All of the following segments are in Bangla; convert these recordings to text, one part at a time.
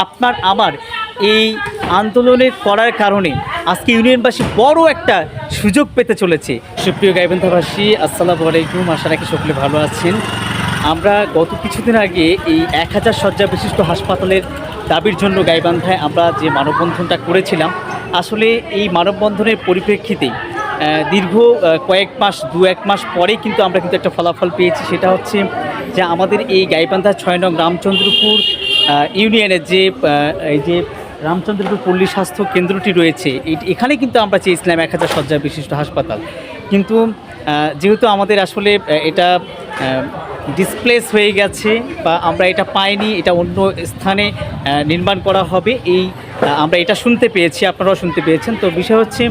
আপনার আমার এই আন্দোলনে করার কারণে আজকে ইউনিয়নবাসী বড় একটা সুযোগ পেতে চলেছে। সুপ্রিয় গাইবান্ধাবাসী আসসালামু আলাইকুম। আশা রাখি সকলে ভালো আছেন। আমরা গত কিছুদিন আগে এই এক হাজার শয্যা বিশিষ্ট হাসপাতালের দাবির জন্য গাইবান্ধায় আমরা যে মানববন্ধনটা করেছিলাম আসলে এই মানববন্ধনের পরিপ্রেক্ষিতেই আহ, দীর্ঘ কয়েক মাস দু এক মাস পরে কিন্তু আমরা কিন্তু একটা ফলাফল পেয়েছি। সেটা হচ্ছে যে আমাদের এই গাইবান্ধা ছয় নং রামচন্দ্রপুর ইউনিয়নের যে এই যে রামচন্দ্রপুর পল্লী স্বাস্থ্য কেন্দ্রটি রয়েছে এখানে কিন্তু আমরা চেয়েছিলাম এক হাজার শয্যা বিশিষ্ট হাসপাতাল। কিন্তু যেহেতু আমাদের আসলে এটা ডিসপ্লেস হয়ে গেছে বা আমরা এটা পাইনি, এটা অন্য স্থানে নির্মাণ করা হবে, এই আমরা এটা শুনতে পেয়েছি, আপনারাও শুনতে পেয়েছেন। তো বিষয় হচ্ছে,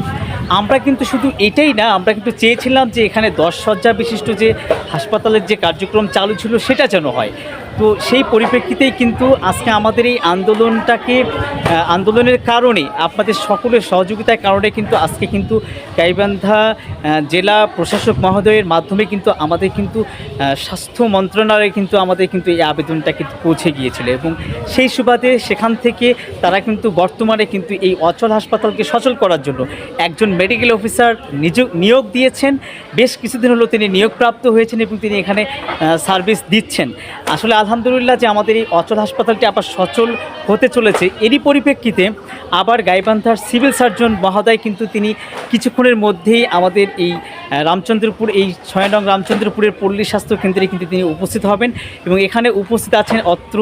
আমরা কিন্তু শুধু এটাই না, আমরা কিন্তু চেয়েছিলাম যে এখানে দশ শয্যা বিশিষ্ট যে হাসপাতালের যে কার্যক্রম চালু ছিল, সেটা যেন হয়। তো সেই পরিপ্রেক্ষিতেই কিন্তু আজকে আমাদের এই আন্দোলনটাকে আন্দোলনের কারণে, আপনাদের সকলের সহযোগিতার কারণে কিন্তু আজকে কিন্তু গাইবান্ধা জেলা প্রশাসক মহোদয়ের মাধ্যমে কিন্তু আমাদের কিন্তু স্বাস্থ্য মন্ত্রণালয়ে কিন্তু আমাদের কিন্তু এই আবেদনটা কিন্তু পৌঁছে গিয়েছিল এবং সেই সুবাদে সেখান থেকে তারা কিন্তু বর্তমানে কিন্তু এই অচল হাসপাতালকে সচল করার জন্য একজন মেডিকেল অফিসার নিযোগ নিয়োগ দিয়েছেন। বেশ কিছুদিন হলো তিনি নিয়োগপ্রাপ্ত হয়েছেন এবং তিনি এখানে সার্ভিস দিচ্ছেন। আসলে আলহামদুলিল্লাহ যে আমাদের এই অচল হাসপাতালটি আবার সচল হতে চলেছে, এরই পরিপ্রেক্ষিতে আবার গাইবান্ধার সিভিল সার্জন মহোদয় কিন্তু তিনি কিছুক্ষণের মধ্যেই আমাদের এই রামচন্দ্রপুর, এই ছয় রামচন্দ্রপুরের পল্লী স্বাস্থ্য কেন্দ্রে কিন্তু তিনি উপস্থিত হবেন এবং এখানে উপস্থিত আছেন অত্র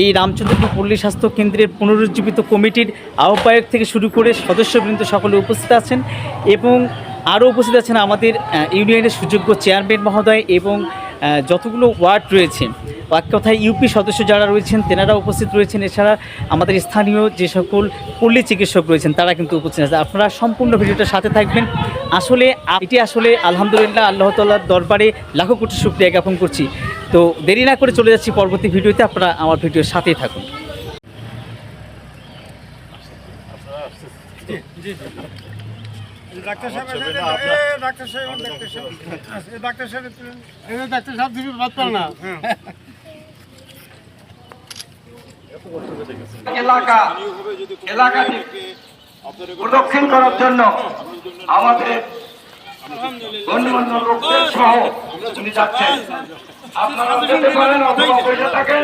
এই রামচন্দ্রপুর পল্লী স্বাস্থ্য কেন্দ্রের পুনরুজ্জীবিত কমিটির আহ্বায়ক থেকে শুরু করে সদস্যবৃন্দ সকলে উপস্থিত আছেন এবং আরও উপস্থিত আছেন আমাদের ইউনিয়নের সুযোগ্য চেয়ারম্যান মহোদয় এবং যতগুলো ওয়ার্ড রয়েছে। এক কথায় ইউপি সদস্য যারা রয়েছেন তেনারা উপস্থিত রয়েছেন। এছাড়া আমাদের স্থানীয় যে সকল পল্লী চিকিৎসক রয়েছেন তারা কিন্তু উপস্থিত আছে আপনারা সম্পূর্ণ ভিডিওটার সাথে থাকবেন। আসলে এটি আসলে আলহামদুলিল্লাহ আল্লাহ তাল্লার দরবারে লাখো কোটি শুক্রিয়া জ্ঞাপন করছি। তো দেরি না করে চলে যাচ্ছি পরবর্তী ভিডিওতে। আপনারা আমার ভিডিওর সাথেই থাকুন। ডাক্তার সাহেব ডাক্তার সাহেব ডাক্তার সাহেব। ডাক্তার সাহেব ডাক্তার সাহেব দিবি বাদ পার না। এলাকা, এলাকাটি প্রদক্ষিণ করার জন্য আমাদের অন্য লোকদের সহ উনি যাচ্ছেন। আপনারা যেতে পারেন অথবা থাকেন,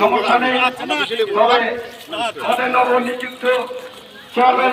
সমস্যা নেই। তবে আমাদের নবনিযুক্ত চেয়ারম্যান।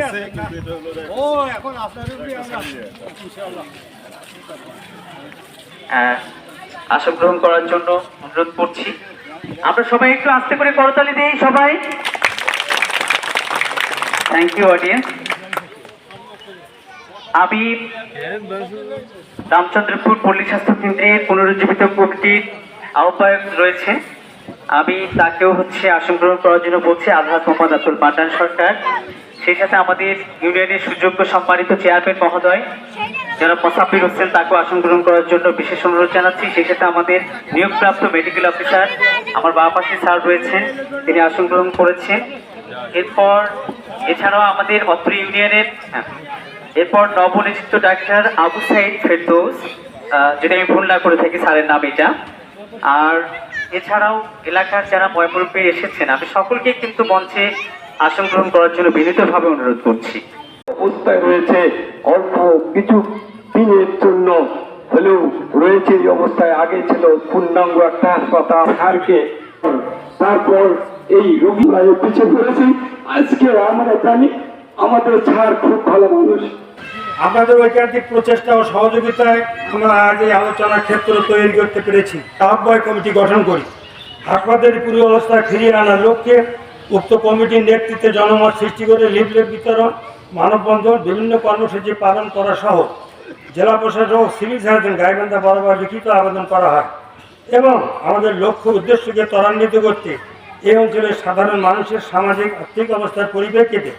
আছে আসন গ্রহণ করার জন্য অনুরোধ করছি। আমরা সবাই একটু আস্তে করে করতালি দিই সবাই। থ্যাংক ইউ অডিয়েন্স আমি রামচন্দ্রপুর পল্লী স্বাস্থ্য কেন্দ্রের পুনরুজ্জীবিত কমিটির আহ্বায়ক রয়েছে। আমি তাকেও হচ্ছে আসন গ্রহণ করার জন্য বলছি, আলহাজ মোহাম্মদ আব্দুল পাঠান সরকার। সেই সাথে আমাদের ইউনিয়নের সুযোগ্য সম্মানিত চেয়ারম্যান মহোদয় যারা মোসাফির হোসেন, তাকেও আসন গ্রহণ করার জন্য বিশেষ অনুরোধ জানাচ্ছি। সেই সাথে আমাদের নিয়োগপ্রাপ্ত মেডিকেল অফিসার আমার বাবা পাশে স্যার রয়েছেন তিনি আসন গ্রহণ করেছেন। এরপর এছাড়াও আমাদের অত্র ইউনিয়নের হ্যাঁ, এরপর নবনিযুক্ত ডাক্তার আবু সাইদ ফেরদৌস যেটা আমি ভুল না করে থাকি স্যারের নাম এটা। আর এছাড়াও এলাকার যারা ময়মুরব্বী এসেছেন আমি সকলকে কিন্তু মঞ্চে আসন গ্রহণ করার জন্য বিনীতভাবে অনুরোধ করছি। অবস্থায় রয়েছে অল্প কিছু দিনের জন্য হলেও রয়েছে এই অবস্থায়। আগে ছিল পূর্ণাঙ্গ একটা হাসপাতাল। সারকে তারপর এই রোগীরা পিছিয়ে পড়েছি। আজকে আমরা জানি আমাদের ছাড় খুব ভালো মানুষ। আপনাদের ঐকান্তিক প্রচেষ্টা ও সহযোগিতায় আমরা আজ এই আলোচনার ক্ষেত্র তৈরি করতে পেরেছি। আহ্বায়ক কমিটি গঠন করি। হাসপাতালের পুরো অবস্থা ফিরিয়ে আনার লক্ষ্যে উক্ত কমিটির নেতৃত্বে জনমত সৃষ্টি করে লিফলেট বিতরণ, মানববন্ধন, বিভিন্ন কর্মসূচি পালন করা সহ জেলা প্রশাসক সিভিল সার্জন গাইবান্ধা বরাবর লিখিত আবেদন করা হয়। এবং আমাদের লক্ষ্য উদ্দেশ্যকে ত্বরান্বিত করতে, এই অঞ্চলের সাধারণ মানুষের সামাজিক, আর্থিক অবস্থার পরিপ্রেক্ষিতে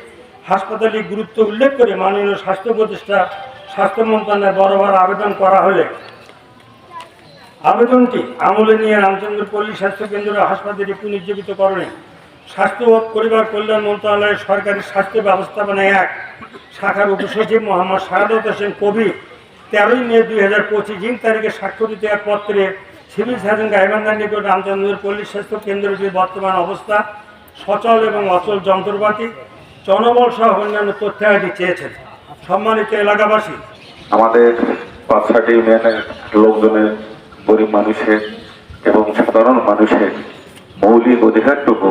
হাসপাতালের গুরুত্ব উল্লেখ করে মাননীয় স্বাস্থ্য প্রতিষ্ঠা স্বাস্থ্য মন্ত্রণালয়ে বরাবর আবেদন করা হলে, আবেদনটি আমলে নিয়ে রামচন্দ্র পল্লী স্বাস্থ্য কেন্দ্র ও হাসপাতালটি পুনর্জীবিতকরণে স্বাস্থ্য ও পরিবার কল্যাণ মন্ত্রণালয়ের সরকারি স্বাস্থ্য ব্যবস্থাপনা এক, শাখার উপসচিব মোহাম্মদ শাহাদত হোসেন কবির তেরোই মে দুই হাজার পঁচিশ দিন তারিখে স্বাক্ষরিত এক পত্রে সিভিল সার্জন গাইবান্ধার নিকট রামচন্দ্র পল্লী স্বাস্থ্য কেন্দ্রটির বর্তমান অবস্থা, সচল এবং অচল যন্ত্রপাতি, জনবল সহ অন্যান্য তথ্যাদি চেয়েছেন। সম্মানিত এলাকাবাসী। আমাদের পাঁচহাটি ইউনিয়নের লোকজনের, গরিব মানুষের এবং সাধারণ মানুষের মৌলিক অধিকারটুকু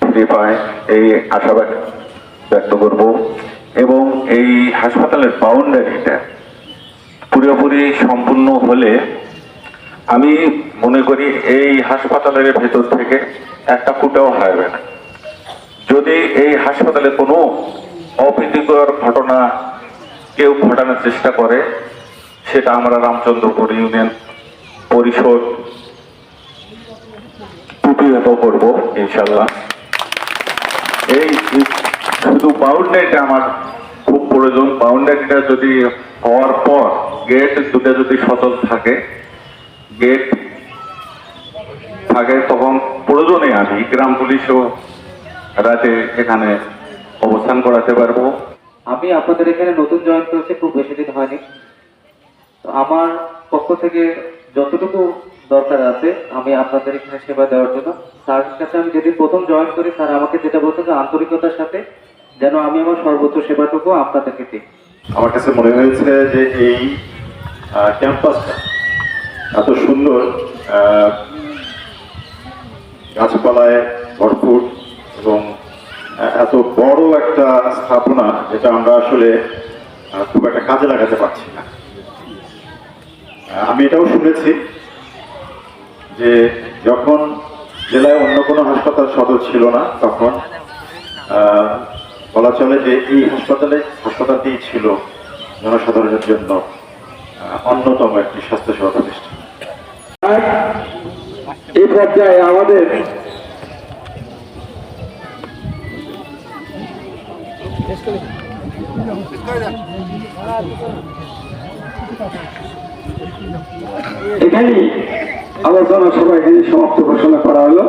ফিরে পায় এই আশাবাদ ব্যক্ত করব এবং এই হাসপাতালের বাউন্ডারিটা পুরোপুরি সম্পূর্ণ হলে আমি মনে করি এই হাসপাতালের ভেতর থেকে একটা ফুটাও হারবে না। যদি এই হাসপাতালে কোনো অপ্রীতিকর ঘটনা কেউ ঘটানোর চেষ্টা করে, সেটা আমরা রামচন্দ্রপুর ইউনিয়ন পরিষদ প্রতিহত করব, ইনশাল্লাহ। এই শুধু বাউন্ডারিটা আমার খুব প্রয়োজন। বাউন্ডারিটা যদি হওয়ার পর গেট দুটো যদি সচল থাকে গেট থাকে তখন প্রয়োজনে আমি গ্রাম পুলিশও রাতে এখানে অবস্থান করাতে পারব। আমি আপনাদের এখানে নতুন জয়েন করেছি খুব বেশি দিন হয়নি। তো আমার পক্ষ থেকে যতটুকু দরকার আছে আমি আপনাদের এখানে সেবা দেওয়ার জন্য। স্যারের কাছে আমি যেদিন প্রথম জয়েন করি স্যার আমাকে যেটা বলতে যে আন্তরিকতার সাথে যেন আমি আমার সর্বোচ্চ সেবাটুকু আপনাদেরকে দিই। আমার কাছে মনে হয়েছে যে এই ক্যাম্পাসটা এত সুন্দর গাছপালায় ভরপুর এবং এত বড় একটা স্থাপনা যেটা আমরা আসলে খুব একটা কাজে লাগাতে পারছি না। আমি এটাও শুনেছি যে যখন জেলায় অন্য কোনো হাসপাতাল সদর ছিল না, তখন বলা চলে যে এই হাসপাতালে হাসপাতালটি ছিল জনসাধারণের জন্য অন্যতম একটি স্বাস্থ্যসেবা প্রতিষ্ঠান। এই পর্যায়ে আমাদের এখানেই আলোচনা সভা এখানে সমাপ্ত ঘোষণা করা হলো।